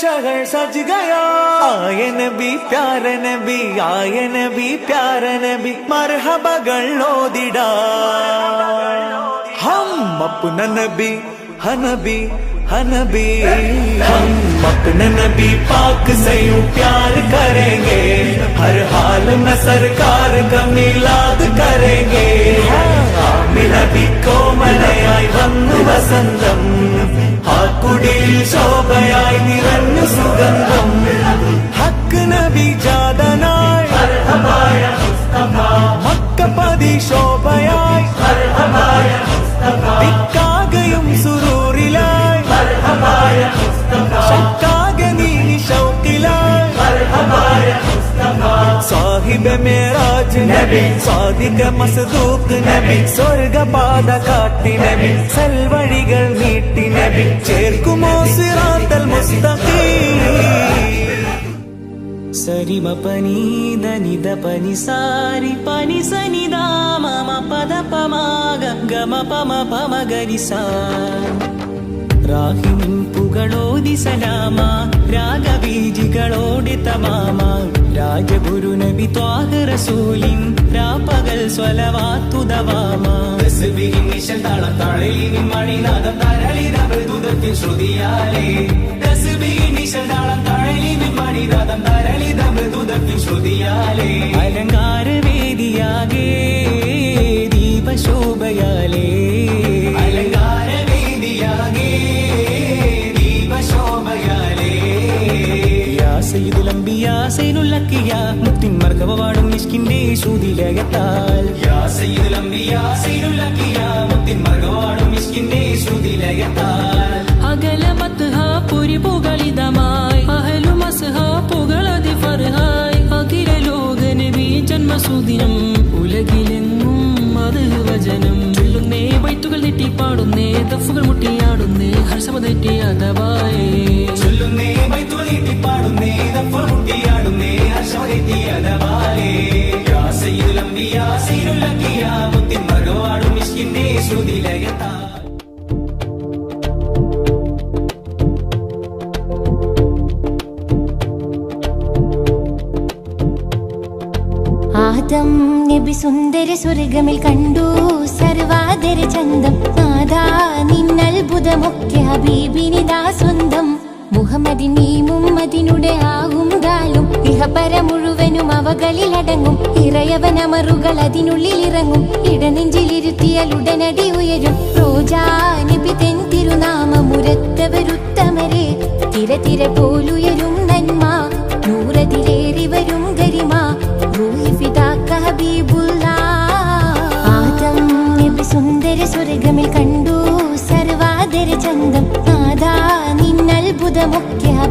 शहर सज गया। आए नबी, प्यार नबी आए नबी, प्यार नबी, मरहबा लो दिडा। हम अपना नबी, हनबी हनबी। हम अपने नबी पाक से यूँ प्यार करेंगे। हर हाल में सरकार का मिलाद करेंगे। ഹക്ക് നബി ജാതനായി. മക്കപ്പതി ശോഭയായി. ദിക്കാകയും സുരൂറിലായി ശക്കാകെ നീ ശൗക്കിലായി സാഹിബ് മേരാജ് നബി സാദിക മസദൂക്ക് നബി സ്വർഗപാത കാട്ടി നബി സൽവഴികൾ നീട്ടി നബി ചേർക്കുമോ സിറാത്തൽ മുസ്തഖീം. నిరిమ పని దనిద పని సారి పని సని దామ పద పమాగ గమ పమ పమ గరిసా ராகிமின் புகழோதி சலாமா ராகபீஜிகளோடி தமாமா ராஜகுரு நபி துவாக ரசூலின் ராப்பகல் சொலவா துதவாமா ரசுபியின் நிஷல் தாளம் தாழலின் மணிநாதம் தரளி ரபல் துதத்தின் ஸ்ருதியாலே ரசுபியின் நிஷல் தாளம் തരളിത ശ്രുതിയാലേ. ദീപശോഭയാലേ. ദീപശോഭയാലേ. മുത്തിൻ മുത്തിൻ അകലമത്ത് ഹാ പുരി പുകളിതമായി മസ്ഹ പുകളതി നബി വചനം. ചൊല്ലുന്നേ വൈത്തുകൾ ദഫുകൾ മുട്ടിയാടുന്നേ ഹർഷമതെറ്റി അതവായേ ചൊല്ലുന്നേ ബൈത്തുകൾ നീട്ടി ആദം നബി സുന്ദര സ്വർഗമിൽ കണ്ടു. സർവാദര ചന്തം. നാദാ നിന്നത്ഭുതമൊക്കെ ഹബീബിനിതാ സ്വന്തം. മുഹമ്മദി നീ മുമ്മദിനുടെ ആകും ഗാലും ഇഹപര മുഴുവനും അവകളിൽ അടങ്ങും. ഇറയവനമറുകൾ അതിനുള്ളിൽ ഇറങ്ങും. ഇടനെഞ്ചിലിരുത്തിയാൽ ഉടനടി ഉയരും. റോജാ നബി തെൻ തിരുനാമമുരത്തവരുത്തമരെ. തിര തിര പോലുയരും.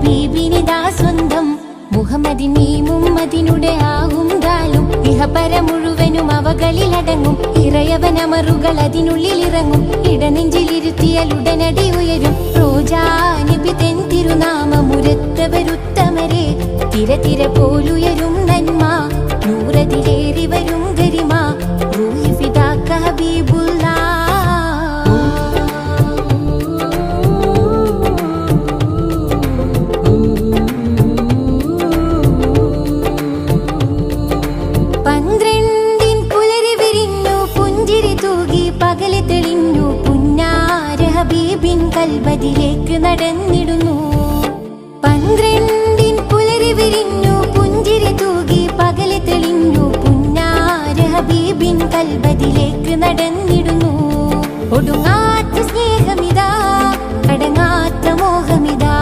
ഹബീബിനിതാ സ്വന്തം മുഹമ്മദിൻ നീ മുമ്മദിനുടെ ആകും കാലും. ഇഹപര മുഴുവനും അവകളിലടങ്ങും. ഇറയവനമറുകൾ അതിനുള്ളിൽ ഇറങ്ങും ഇടനെഞ്ചിലിരുത്തിയാൽ ഉടനടി ഉയരും. റോജാ നബി തെൻ തിരുനാമമുരത്തവരുത്തമരെ. തിര തിര പോലുയരും നന്മ കൽബതിലേക്ക് നടന്നിടുന്നു. പന്ത്രണ്ടിൻ പുലരി വിരിഞ്ഞു പുഞ്ചിരി തൂകി പകൽ തെളിഞ്ഞു പുന്നാര ഹബീബിൻ കൽബതിലേക്ക് നടന്നിടുന്നു. ഒടുങ്ങാത്ത സ്നേഹമിതാ കടങ്ങാത്ത മോഹമിതാ.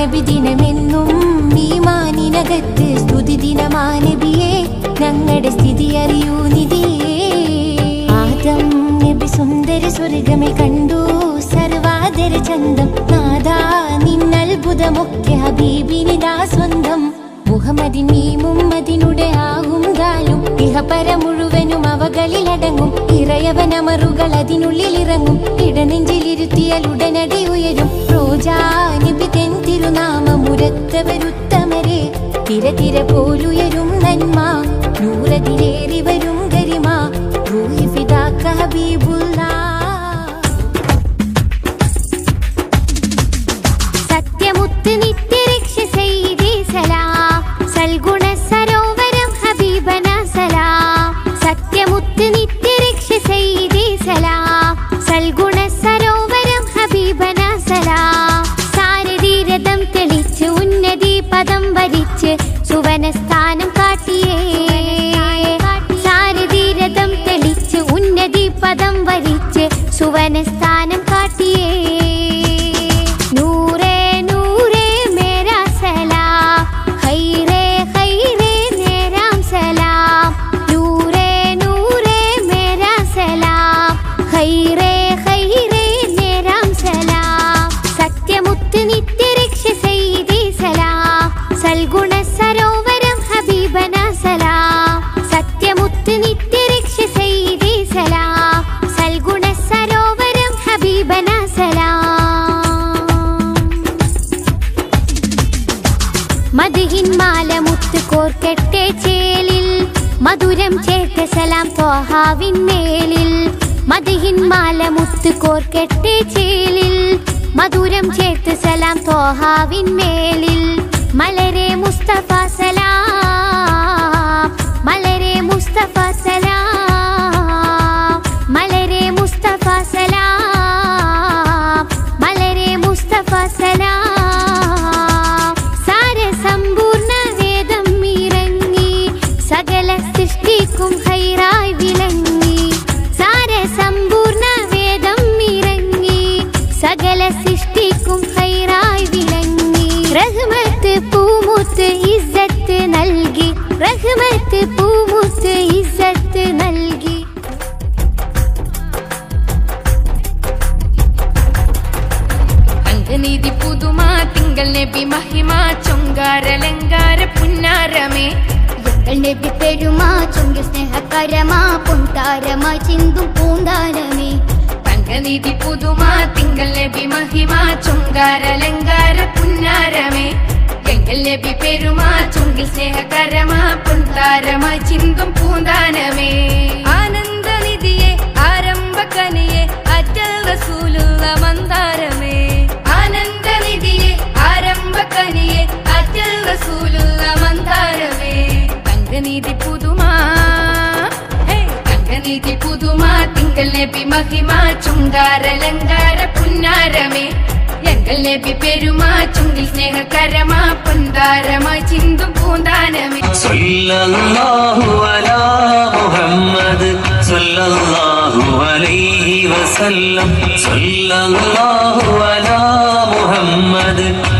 നബിദിനമെന്നും മീമാനിനകത്ത് സ്തുതി ദിനമാ നബിയെ ഞങ്ങളുടെ സ്ഥിതി അറിയൂ നിധിയേ. ആദം നബി സുന്ദര സ്വർഗമേ കണ്ടു. സർവാദര ചന്തം. നാദാ നിന്നത്ഭുതമൊക്കെ ഹബീബിനിതാ സ്വന്തം. മുഹമ്മദിൻ നീ മുമ്മദിനുടെ ആകും ഗാലും. ഇഹപര മുഴുവനും അവകളിലടങ്ങും ഇറയവനമറുകൾ അതിനുള്ളിൽ ഇറങ്ങും. ഇടനെഞ്ചിലിരുത്തിയാൽ ഉടനടി ഉയരും. റോജാ നബി തെൻ തിരുനാമമുരത്തവരുത്തമരെ. തിര തിര പോലുയരും നന്മ. നൂറതിലേറി വരും su bienestar. മധുഹിൻ മാല മുത്ത് കോർക്കട്ടെ ചേലിൽ. മധുരം ചേർത്ത സലാം ത്വാഹാവിൻ മേലിൽ. മധുഹിൻ മാല മുത്ത് കോർക്കട്ടെ ചേലിൽ. മധുരം ചേർത്ത സലാം ത്വാഹാവിൻ മേലിൽ. മലരെ മുസ്തഫ സലാം. നീതി പുതുമാ തിങ്കൾ നബി മഹിമ ചൊങ്കാര ലങ്കാര പുന്നാരമേ. എങ്കൾ നബി പെരുമാ ചൊങ്ക സ്നേഹകരമാ പൊന്താരമാ ചിന്തും പൂന്താരമേ. തങ്കനീതി പുതുമാ തിങ്കൾ നബി മഹിമ ചൊങ്കാര ലങ്കാര പുന്നാരമേ. എങ്കൾ നബി പെരുമാ ചൊങ്കി സ്നേഹകരമാ പൊന്താരമാ ചിന്തും പൂന്താനമേ. ആനന്ദനിധിയെ ആരംഭകനിയെ അറ്റൽ റസൂലുള്ള മന്ദാരമേ. തങ്കനീതി പുതുമാ. തങ്കനീതി പുതുമാ. തിങ്കൾ നബി മഹിമ. ചുങ്കാരലങ്കാര പുന്നാരമേ. എങ്കൽ നബി പെരുമാ. ചുങ്കിൽ സ്നേഹകരമാ. പൊന്താരമാ ചിന്തു പൂന്താനമേ. മുഹമ്മദ് സല്ലല്ലാഹു അലൈഹി വസല്ലം. സല്ലല്ലാഹു അലാ മുഹമ്മദ്